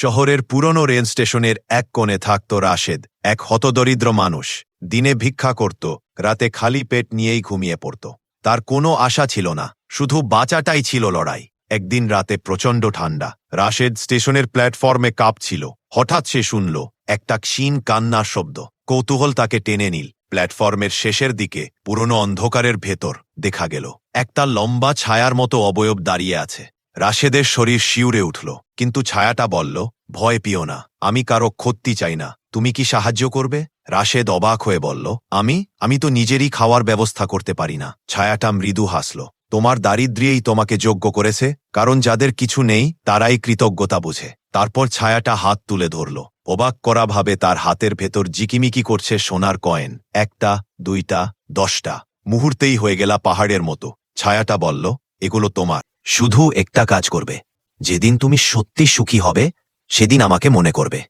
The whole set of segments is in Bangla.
শহরের পুরনো রেল স্টেশনের এক কোণে থাকত রাশেদ, এক হতদরিদ্র মানুষ। দিনে ভিক্ষা করত, রাতে খালি পেট নিয়েই ঘুমিয়ে পড়ত। তার কোনো আশা ছিল না, শুধু বাঁচাটাই ছিল লড়াই। একদিন রাতে প্রচণ্ড ঠান্ডা রাশেদ স্টেশনের প্ল্যাটফর্মে কাঁপছিল। হঠাৎ সে শুনল, একটা ক্ষীণ কান্নার শব্দ। কৌতূহল তাকে টেনে নিল। প্ল্যাটফর্মের শেষের দিকে, পুরনো অন্ধকারের ভেতর, দেখা গেল। একটা লম্বা ছায়ার মতো অবয়ব দাঁড়িয়ে আছে। রাশেদের শরীর শিউরে উঠল, কিন্তু ছায়াটা বলল, ভয় পিও না, আমি কারও ক্ষতি চাই না, তুমি কি সাহায্য করবে? রাশেদ অবাক হয়ে বলল, আমি? আমি তো নিজেরই খাওয়ার ব্যবস্থা করতে পারি না। ছায়াটা মৃদু হাসল, তোমার দারিদ্র্যেই তোমাকে যোগ্য করেছে, কারণ যাদের কিছু নেই, তারাই কৃতজ্ঞতা বুঝে। তারপর ছায়াটা হাত তুলে ধরল, অবাক করা ভাবে তার হাতের ভেতর জিকিমিকি করছে সোনার কয়েন, একটা, দুইটা, দশটা, মুহূর্তেই হয়ে গেলা পাহাড়ের মতো। ছায়াটা বলল, এগুলো তোমার। শুধু একটা কাজ করবে। যেদিন তুমি সত্যি সুখী হবে, সেদিন আমাকে মনে করবে।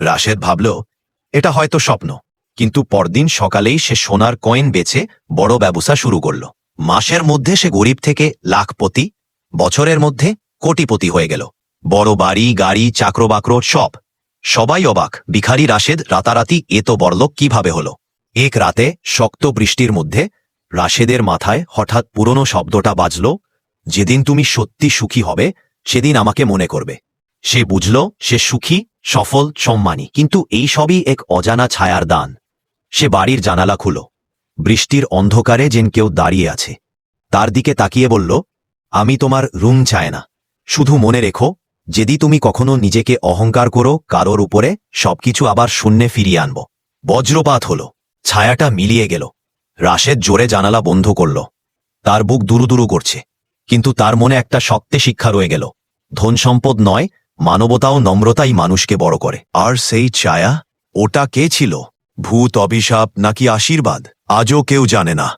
রাশেদ ভাবল, এটা হয়তো স্বপ্ন। কিন্তু পরদিন সকালেই সে সোনার কয়েন বেচে বড় ব্যবসা শুরু করল। মাসের মধ্যে সে গরিব থেকে লাখপতি, বছরের মধ্যে কোটিপতি হয়ে গেল। বড় বাড়ি, গাড়ি, চাকরবাকর, সব। সবাই অবাক। ভিখারি রাশেদ রাতারাতি এত বড়লোক কীভাবে হল? এক রাতে শক্ত বৃষ্টির মধ্যে রাশেদের মাথায় হঠাৎ পুরনো শব্দটা বাজল যেদিন তুমি সত্যি সুখী হবে, সেদিন আমাকে মনে করবে। সে বুঝল, সে সুখী, সফল, সম্মানী, কিন্তু এই সবই এক অজানা ছায়ার দান। সে বাড়ির জানালা খুলো। বৃষ্টির অন্ধকারে যেন কেউ দাঁড়িয়ে আছে। তার দিকে তাকিয়ে বলল, আমি তোমার রুম চায় না। শুধু মনে রেখো, যদি তুমি কখনো নিজেকে অহংকার করো, কারোর উপরে, সবকিছু আবার শূন্যে ফিরিয়ে আনব। বজ্রপাত হল। ছায়াটা মিলিয়ে গেল। রাশেদ জোরে জানালা বন্ধ করল। তার বুক দুরুদুরু করছে। কিন্তু তার মনে একটা শক্তে শিক্ষা রয়ে গেল। ধন সম্পদ নয় মানবতা ও নম্রতাই মানুষকে বড় করে। আর সেই ছায়া, ওটা কে ছিল? ভূত, অভিশাপ, নাকি আশীর্বাদ? আজও কেউ জানে না।